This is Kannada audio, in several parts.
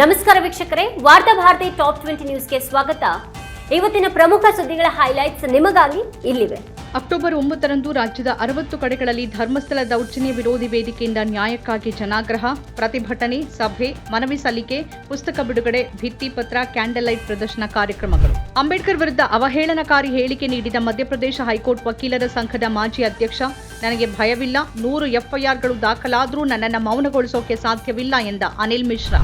ನಮಸ್ಕಾರ ವೀಕ್ಷಕರೇ, ವಾರ್ತಾ ಭಾರತಿ ಟಾಪ್ ಟ್ವೆಂಟಿ ನ್ಯೂಸ್ಗೆ ಸ್ವಾಗತ. ಇವತ್ತಿನ ಪ್ರಮುಖ ಸುದ್ದಿಗಳ ಹೈಲೈಟ್ಸ್ ನಿಮಗಾಗಿ ಇಲ್ಲಿವೆ. ಅಕ್ಟೋಬರ್ ಒಂಬತ್ತರಂದು ರಾಜ್ಯದ ಅರವತ್ತು ಕಡೆಗಳಲ್ಲಿ ಧರ್ಮಸ್ಥಳ ದೌರ್ಜನ್ಯ ವಿರೋಧಿ ವೇದಿಕೆಯಿಂದ ನ್ಯಾಯಕ್ಕಾಗಿ ಜನಾಗ್ರಹ, ಪ್ರತಿಭಟನೆ, ಸಭೆ, ಮನವಿ ಸಲ್ಲಿಕೆ, ಪುಸ್ತಕ ಬಿಡುಗಡೆ ಭಿತ್ತಿಪತ್ರ ಕ್ಯಾಂಡಲ್ ಲೈಟ್ ಪ್ರದರ್ಶನ ಕಾರ್ಯಕ್ರಮಗಳು. ಅಂಬೇಡ್ಕರ್ ವಿರುದ್ಧ ಅವಹೇಳನಕಾರಿ ಹೇಳಿಕೆ ನೀಡಿದ ಮಧ್ಯಪ್ರದೇಶ ಹೈಕೋರ್ಟ್ ವಕೀಲರ ಸಂಘದ ಮಾಜಿ ಅಧ್ಯಕ್ಷ, ನನಗೆ ಭಯವಿಲ್ಲ, ನೂರು ಎಫ್ಐಆರ್ಗಳು ದಾಖಲಾದರೂ ನನ್ನನ್ನು ಮೌನಗೊಳಿಸೋಕೆ ಸಾಧ್ಯವಿಲ್ಲ ಎಂದ ಅನಿಲ್ ಮಿಶ್ರಾ.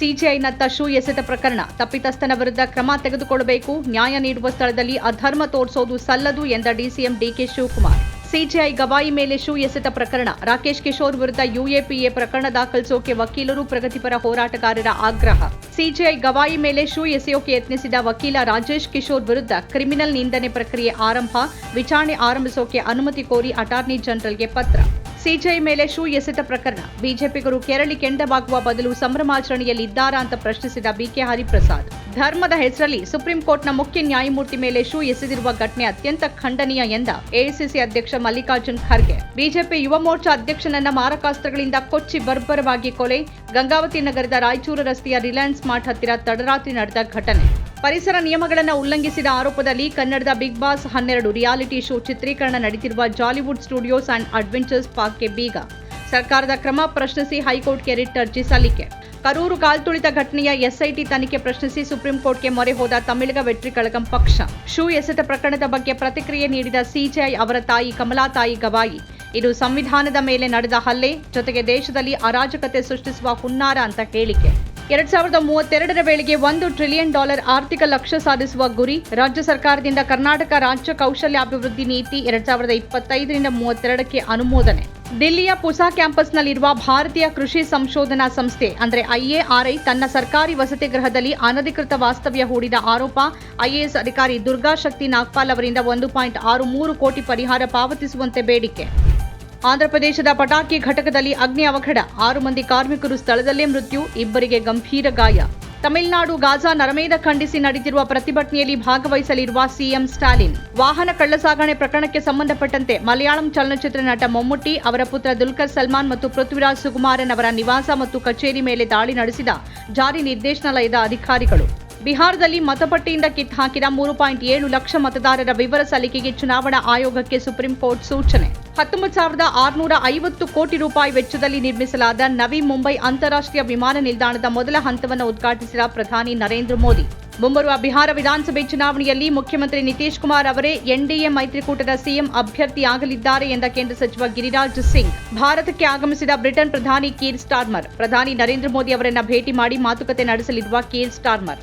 ಸಿಜಿಐನತ್ತ ಶೂ ಎಸೆತ ಪ್ರಕರಣ. ತಪ್ಪಿತಸ್ಥನ ವಿರುದ್ಧ ಕ್ರಮ ತೆಗೆದುಕೊಳ್ಳಬೇಕು. ನ್ಯಾಯ ನೀಡುವ ಸ್ಥಳದಲ್ಲಿ ಅಧರ್ಮ ತೋರಿಸೋದು ಸಲ್ಲದು ಎಂದ DCM DK Shivakumar. CJI Gavai ಮೇಲೆ ಶೂ ಎಸೆತ ಪ್ರಕರಣ. ರಾಕೇಶ್ ಕಿಶೋರ್ ವಿರುದ್ಧ ಯುಎಪಿಎ ಪ್ರಕರಣ ದಾಖಲಿಸೋಕೆ ವಕೀಲರು ಪ್ರಗತಿಪರ ಹೋರಾಟಗಾರರ ಆಗ್ರಹ. ಸಿಜಿಐ ಗವಾಯಿ ಮೇಲೆ ಶೂ ಎಸೆಯೋಕೆ ಯತ್ನಿಸಿದ ವಕೀಲ ರಾಜೇಶ್ ಕಿಶೋರ್ ವಿರುದ್ಧ ಕ್ರಿಮಿನಲ್ ನಿಂದನೆ ಪ್ರಕ್ರಿಯೆ ಆರಂಭ. ವಿಚಾರಣೆ ಆರಂಭಿಸೋಕೆ ಅನುಮತಿ ಕೋರಿ ಅಟಾರ್ನಿ ಜನರಲ್ಗೆ ಪತ್ರ. ಸಿಜೈ ಮೇಲೆ ಶೂ ಎಸೆತ ಪ್ರಕರಣ. ಬಿಜೆಪಿಗರು ಕೆರಳಿ ಕೆಂಡವಾಗುವ ಬದಲು ಸಂಭ್ರಮಾಚರಣೆಯಲ್ಲಿದ್ದಾರಾ ಅಂತ ಪ್ರಶ್ನಿಸಿದ ಬಿಕೆ ಹರಿಪ್ರಸಾದ್. ಧರ್ಮದ ಹೆಸರಲ್ಲಿ ಸುಪ್ರೀಂ ಕೋರ್ಟ್ನ ಮುಖ್ಯ ನ್ಯಾಯಮೂರ್ತಿ ಮೇಲೆ ಶೂ ಎಸೆದಿರುವ ಘಟನೆ ಅತ್ಯಂತ ಖಂಡನೀಯ ಎಂದ ಎಐಸಿಸಿ ಅಧ್ಯಕ್ಷ ಮಲ್ಲಿಕಾರ್ಜುನ್ ಖರ್ಗೆ. ಬಿಜೆಪಿ ಯುವ ಮೋರ್ಚಾ ಅಧ್ಯಕ್ಷನನ್ನ ಮಾರಕಾಸ್ತ್ರಗಳಿಂದ ಕೊಚ್ಚಿ ಬರ್ಬರವಾಗಿ ಕೊಲೆ, ಗಂಗಾವತಿ ನಗರದ ರಾಯಚೂರು ರಸ್ತೆಯ ರಿಲಯನ್ಸ್ ಮಾರ್ಟ್ ಹತ್ತಿರ ತಡರಾತ್ರಿ ನಡೆದ ಘಟನೆ. ಪರಿಸರ ನಿಯಮಗಳನ್ನು ಉಲ್ಲಂಘಿಸಿದ ಆರೋಪದಲ್ಲಿ ಕನ್ನಡದ ಬಿಗ್ ಬಾಸ್ ಹನ್ನೆರಡು ರಿಯಾಲಿಟಿ ಶೋ ಚಿತ್ರೀಕರಣ ನಡೆದಿರುವ ಜಾಲಿವುಡ್ ಸ್ಟುಡಿಯೋಸ್ ಅಂಡ್ ಅಡ್ವೆಂಚರ್ಸ್ ಪಾರ್ಕ್ಗೆ ಬೀಗ. ಸರ್ಕಾರದ ಕ್ರಮ ಪ್ರಶ್ನಿಸಿ ಹೈಕೋರ್ಟ್ಗೆ ರಿಟ್ ಅರ್ಜಿ ಸಲ್ಲಿಕೆ. ಕರೂರು ಕಾಲ್ತುಳಿತ ಘಟನೆಯ ಎಸ್ಐಟಿ ತನಿಖೆ ಪ್ರಶ್ನಿಸಿ ಸುಪ್ರೀಂ ಕೋರ್ಟ್ಗೆ ಮೊರೆ ಹೋದ ತಮಿಳಗ ವೆಟ್ರಿ ಕಳಗಂ ಪಕ್ಷ. ಶೂ ಎಸೆತ ಪ್ರಕರಣದ ಬಗ್ಗೆ ಪ್ರತಿಕ್ರಿಯೆ ನೀಡಿದ ಸಿಜೆಐ ಅವರ ತಾಯಿ ಕಮಲಾ ತಾಯಿ ಗವಾಯಿ. ಇದು ಸಂವಿಧಾನದ ಮೇಲೆ ನಡೆದ ಹಲ್ಲೆ, ಜೊತೆಗೆ ದೇಶದಲ್ಲಿ ಅರಾಜಕತೆ ಸೃಷ್ಟಿಸುವ ಹುನ್ನಾರ ಅಂತ ಹೇಳಿಕೆ. ಎರಡ್ ಸಾವಿರದ ಮೂವತ್ತೆರಡರ ವೇಳೆಗೆ ಒಂದು ಟ್ರಿಲಿಯನ್ ಡಾಲರ್ ಆರ್ಥಿಕ ಲಕ್ಷ್ಯ ಸಾಧಿಸುವ ಗುರಿ ರಾಜ್ಯ ಸರ್ಕಾರದಿಂದ ಕರ್ನಾಟಕ ರಾಜ್ಯ ಕೌಶಲ್ಯಾಭಿವೃದ್ಧಿ ನೀತಿ ಎರಡ್ ಸಾವಿರದ ಇಪ್ಪತ್ತೈದರಿಂದ ಮೂವತ್ತೆರಡಕ್ಕೆ ಅನುಮೋದನೆ. ದಿಲ್ಲಿಯ ಪುಸಾ ಕ್ಯಾಂಪಸ್ನಲ್ಲಿರುವ ಭಾರತೀಯ ಕೃಷಿ ಸಂಶೋಧನಾ ಸಂಸ್ಥೆ, ಅಂದರೆ ಐಎಆರ್ಐ ತನ್ನ ಸರ್ಕಾರಿ ವಸತಿ ಗೃಹದಲ್ಲಿ ಅನಧಿಕೃತ ವಾಸ್ತವ್ಯ ಹೂಡಿದ ಆರೋಪ ಐಎಎಸ್ ಅಧಿಕಾರಿ ದುರ್ಗಾ ಶಕ್ತಿ ನಾಗ್ಪಾಲ್ ಅವರಿಂದ ಒಂದು ಪಾಯಿಂಟ್ ಆರು ಮೂರು ಕೋಟಿ ಪರಿಹಾರ ಪಾವತಿಸುವಂತೆ ಬೇಡಿಕೆ. ಆಂಧ್ರಪ್ರದೇಶದ ಪಟಾಕಿ ಘಟಕದಲ್ಲಿ ಅಗ್ನಿ ಅವಘಡ. ಆರು ಮಂದಿ ಕಾರ್ಮಿಕರು ಸ್ಥಳದಲ್ಲೇ ಮೃತ್ಯು, ಇಬ್ಬರಿಗೆ ಗಂಭೀರ ಗಾಯ. ತಮಿಳುನಾಡು ಗಾಜಾ ನರಮೇಧ ಖಂಡಿಸಿ ನಡೆದಿರುವ ಪ್ರತಿಭಟನೆಯಲ್ಲಿ ಭಾಗವಹಿಸಲಿರುವ ಸಿಎಂ ಸ್ಟಾಲಿನ್. ವಾಹನ ಕಳ್ಳಸಾಗಣೆ ಪ್ರಕರಣಕ್ಕೆ ಸಂಬಂಧಪಟ್ಟಂತೆ ಮಲಯಾಳಂ ಚಲನಚಿತ್ರ ನಟ ಮಮ್ಮುಟ್ಟಿ, ಅವರ ಪುತ್ರ ದುಲ್ಕರ್ ಸಲ್ಮಾನ್ ಮತ್ತು ಪೃಥ್ವಿರಾಜ್ ಸುಕುಮಾರನ್ ಅವರ ನಿವಾಸ ಮತ್ತು ಕಚೇರಿ ಮೇಲೆ ದಾಳಿ ನಡೆಸಿದ ಜಾರಿ ನಿರ್ದೇಶನಾಲಯದ ಅಧಿಕಾರಿಗಳು. ಬಿಹಾರದಲ್ಲಿ ಮತಪಟ್ಟಿಯಿಂದ ಕಿತ್ ಹಾಕಿದ ಮೂರು ಪಾಯಿಂಟ್ ಏಳು ಲಕ್ಷ ಮತದಾರರ ವಿವರ ಸಲ್ಲಿಕೆಗೆ ಚುನಾವಣಾ ಆಯೋಗಕ್ಕೆ ಸುಪ್ರೀಂ ಕೋರ್ಟ್ ಸೂಚನೆ. ಹತ್ತೊಂಬತ್ತು ಸಾವಿರದ ಆರುನೂರ ಐವತ್ತು ಕೋಟಿ ರೂಪಾಯಿ ವೆಚ್ಚದಲ್ಲಿ ನಿರ್ಮಿಸಲಾದ ನವಿ ಮುಂಬೈ ಅಂತಾರಾಷ್ಟ್ರೀಯ ವಿಮಾನ ನಿಲ್ದಾಣದ ಮೊದಲ ಹಂತವನ್ನು ಉದ್ಘಾಟಿಸಿದ ಪ್ರಧಾನಿ ನರೇಂದ್ರ ಮೋದಿ. ಮುಂಬರುವ ಬಿಹಾರ ವಿಧಾನಸಭೆ ಚುನಾವಣೆಯಲ್ಲಿ ಮುಖ್ಯಮಂತ್ರಿ ನಿತೀಶ್ ಕುಮಾರ್ ಅವರೇ ಎನ್ಡಿಎ ಮೈತ್ರಿಕೂಟದ ಸಿಎಂ ಅಭ್ಯರ್ಥಿಯಾಗಲಿದ್ದಾರೆ ಎಂದ ಕೇಂದ್ರ ಸಚಿವ ಗಿರಿರಾಜ್ ಸಿಂಗ್. ಭಾರತಕ್ಕೆ ಆಗಮಿಸಿದ ಬ್ರಿಟನ್ ಪ್ರಧಾನಿ ಕೀರ್ ಸ್ಟಾರ್ಮರ್. ಪ್ರಧಾನಿ ನರೇಂದ್ರ ಮೋದಿ ಅವರನ್ನ ಭೇಟಿ ಮಾಡಿ ಮಾತುಕತೆ ನಡೆಸಲಿರುವ ಕೀರ್ ಸ್ಟಾರ್ಮರ್.